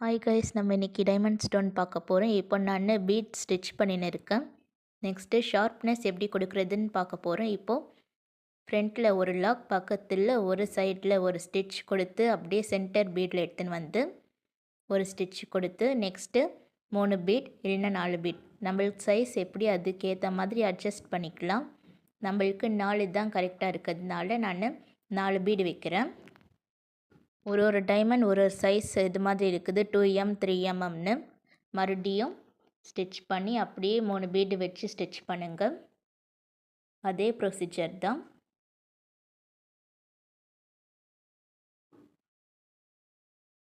Hi guys நம்ம இன்றைக்கி diamond stone பார்க்க போகிறோம் இப்போ நான் பீட் ஸ்டிச் பண்ணின்னு இருக்கேன். நெக்ஸ்ட்டு ஷார்ப்னஸ் எப்படி கொடுக்குறதுன்னு பார்க்க போகிறோம் இப்போது ஃப்ரண்ட்டில் ஒரு லாக் பக்கத்தில் ஒரு சைடில் ஒரு ஸ்டிச் கொடுத்து அப்படியே சென்டர் பீட்டில் எடுத்துன்னு வந்து ஒரு ஸ்டிச் கொடுத்து நெக்ஸ்ட்டு மூணு பீட் இல்லைன்னா நாலு பீட் நம்மளுக்கு சைஸ் எப்படி அதுக்கேற்ற மாதிரி அட்ஜஸ்ட் பண்ணிக்கலாம். நம்மளுக்கு நாலு தான் கரெக்டாக இருக்கிறதுனால நான் நாலு பீடு வைக்கிறேன். ஒரு ஒரு டைமண்ட் ஒரு ஒரு சைஸ் இது மாதிரி இருக்குது. டூ எம் த்ரீ எம்எம்னு மறுபடியும் ஸ்டிச் பண்ணி அப்படியே மூணு பீடு வச்சு ஸ்டிச் பண்ணுங்கள் அதே ப்ரொசீஜர் தான்.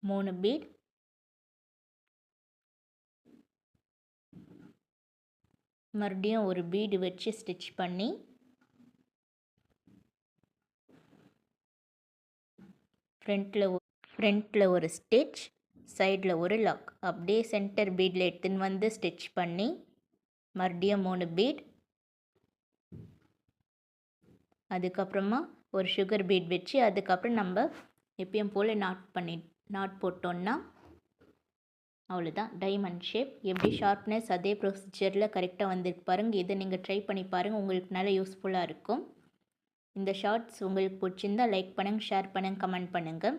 மூணு பீட் மறுபடியும் ஒரு பீடு வச்சு ஸ்டிச் பண்ணி ஃப்ரண்ட்டில் ஃப்ரண்ட்டில் ஒரு ஸ்டிச் சைடில் ஒரு லாக் அப்படியே சென்டர் பீடில் எடுத்துன்னு வந்து ஸ்டிச் பண்ணி மறுபடியும் மூணு பீட் அதுக்கப்புறமா ஒரு சுகர் பீட் வச்சு அதுக்கப்புறம் நம்ம எப்பயும் போல் நாட் பண்ணி நாட் போட்டோன்னா அவ்வளோதான் டைமண்ட் ஷேப் எப்படி ஷார்ப்னஸ் அதே ப்ரொசீஜரில் கரெக்டாக வந்திருக்கு பாருங்கள் இதை நீங்கள் ட்ரை பண்ணி பாருங்கள் உங்களுக்கு நல்லா யூஸ்ஃபுல்லாக இருக்கும். இந்த ஷார்ட்ஸ் உங்களுக்கு பிடிச்சிருந்தால் லைக் பண்ணுங்கள் ஷேர் பண்ணுங்கள் கமெண்ட் பண்ணுங்கள்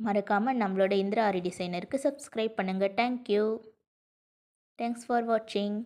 மறக்காமல் நம்மளோட இந்திரா ஆரி டிசைனருக்கு சப்ஸ்கிரைப் பண்ணுங்கள் தேங்க்யூ தேங்க்ஸ் ஃபார் வாட்சிங்